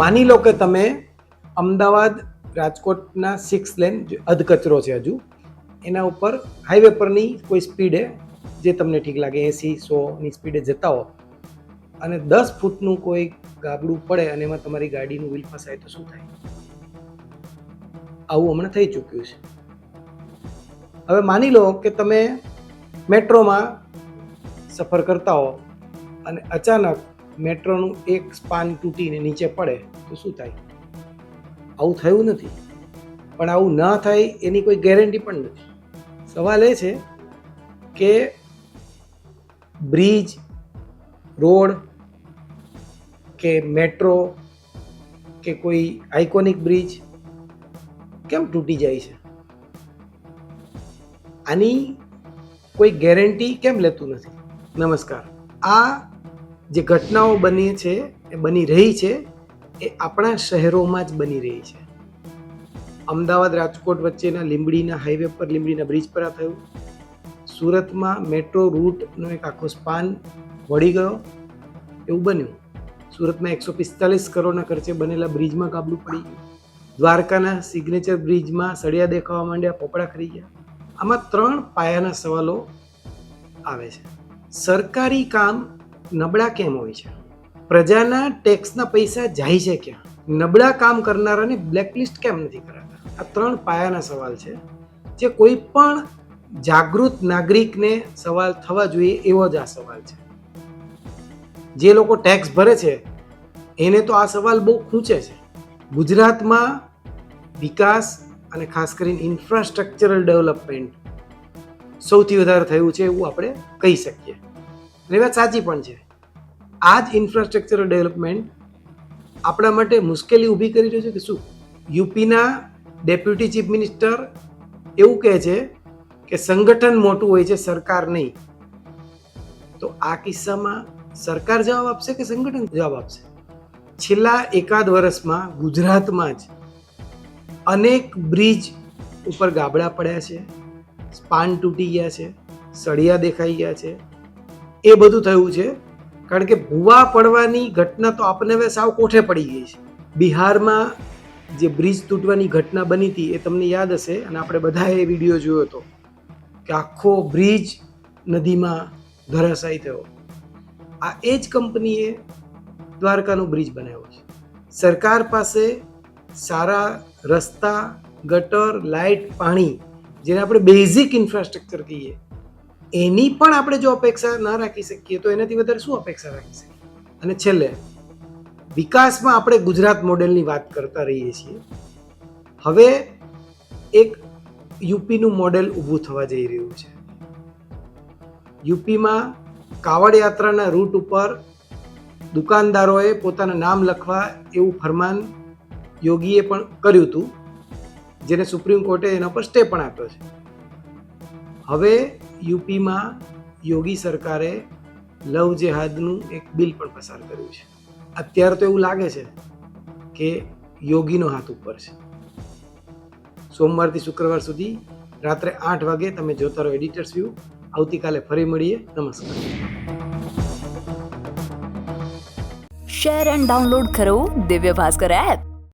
માની લો કે તમે અમદાવાદ રાજકોટના સિક્સ લેન જે અધકચરો છે હજુ, એના ઉપર હાઈવે પરની કોઈ સ્પીડે જે તમને ઠીક લાગે, એંસી સોની સ્પીડે જતા હો. અને દસ ફૂટનું કોઈ ગાબડું પડે અને એમાં તમારી ગાડીનું વ્હીલ ફસાય તો શું થાય? આવું હમણાં થઈ ચૂક્યું છે. હવે માની લો કે તમે મેટ્રોમાં સફર કરતા હો અને અચાનક મેટ્રોનું એક સ્પાન તૂટીને નીચે પડે તો શું થાય? આવું થયું નથી. પણ આવું ન થાય એની કોઈ ગેરંટી પણ નથી. સવાલ એ છે કે બ્રિજ રોડ કે મેટ્રો કે કોઈ આઇકોનિક બ્રિજ કેમ તૂટી જાય છે? આની કોઈ ગેરંટી કેમ લેતું નથી? નમસ્કાર. આ જે ઘટનાઓ બની છે, એ બની રહી છે એ આપણા શહેરોમાં જ બની રહી છે. અમદાવાદ રાજકોટ વચ્ચેના લીંબડીના હાઈવે પર લીંબડીના બ્રિજ પર આ થયું. સુરતમાં મેટ્રો રૂટનો એક આખો સ્પાન વળી ગયો. એવું બન્યું. સુરતમાં એકસો પિસ્તાલીસ કરોડના ખર્ચે બનેલા બ્રિજમાં કાબલું પડી. ગયું દ્વારકાના સિગ્નેચર બ્રિજમાં સળિયા દેખાવા માંડ્યા, પોપડા ખરી ગયા. આમાં ત્રણ પાયાના સવાલો આવે છે. સરકારી કામ નબળા કેમ હોય છે? પ્રજાના ટેક્સના પૈસા જાય છે ક્યાં? નબળા કામ કરનારાને બ્લેકલિસ્ટ કેમ નથી કરાતા? આ ત્રણ પાયાના સવાલ છે. જે કોઈ પણ જાગૃત નાગરિકને સવાલ થવા જોઈએ એવો જ આ સવાલ છે. જે લોકો ટેક્સ ભરે છે, એને તો આ સવાલ બહુ ખૂંચે છે. ગુજરાતમાં વિકાસ અને ખાસ કરીને ઇન્ફ્રાસ્ટ્રક્ચરલ ડેવલપમેન્ટ સૌથી વધારે થયું છે એવું આપણે કહી શકીએ. અને વાત સાચી પણ છે. આ જ ઇન્ફ્રાસ્ટ્રક્ચર ડેવલપમેન્ટ આપણા માટે મુશ્કેલી ઊભી કરી રહ્યું છે કે શું? યુપીના ડેપ્યુટી ચીફ મિનિસ્ટર એવું કહે છે કે સંગઠન મોટું હોય છે, સરકાર નહીં. તો આ કિસ્સામાં સરકાર જવાબ આપશે કે સંગઠન જવાબ આપશે? છેલ્લા એકાદ વર્ષમાં ગુજરાતમાં જ અનેક બ્રિજ ઉપર ગાબડા પડ્યા છે, સ્પાન તૂટી ગયા છે, સળિયા દેખાઈ ગયા છે. એ બધું થયું છે કારણ કે ભૂવા પડવાની ઘટના તો આપણને હવે સાવ કોઠે પડી ગઈ છે. બિહારમાં જે બ્રિજ તૂટવાની ઘટના બની હતી એ તમને યાદ હશે અને આપણે બધાએ વીડિયો જોયો હતો કે આખો બ્રિજ નદીમાં ધરાશાયી થયો. આ એ જ કંપનીએ દ્વારકાનો બ્રિજ બનાવ્યો છે. સરકાર પાસે સારા રસ્તા, ગટર, લાઇટ, પાણી, જેને આપણે બેઝિક ઇન્ફ્રાસ્ટ્રક્ચર કહીએ એની પણ આપણે જો અપેક્ષા ન રાખી શકીએ, તો એનાથી વધારે શું અપેક્ષા રાખી શકીએ? અને છેલ્લે, વિકાસમાં આપણે ગુજરાત મોડેલની વાત કરતા રહીએ છીએ. હવે એક યુપીનું મોડેલ ઊભું થવા જઈ રહ્યું છે. યુપીમાં કાવડ યાત્રાના રૂટ ઉપર દુકાનદારોએ પોતાના નામ લખવા એવું ફરમાન યોગીએ પણ કર્યું હતું, જેને સુપ્રીમ કોર્ટે એના પર સ્ટે પણ આપ્યો છે. હવે યુપીમાં યોગી સરકારે લવ જેહાદનું એક બિલ પણ પસાર કર્યું છે. અત્યારે તો એવું લાગે છે કે યોગીનો હાથ ઉપર છે. સોમવારથી શુક્રવાર સુધી રાત્રે આઠ વાગે તમે જોતા રહો એડિટર્સ વ્યૂ આવતીકાલે ફરી મળીએ. નમસ્કાર. શેર એન્ડ ડાઉનલોડ કરો દિવ્ય ભાસ્કર એપ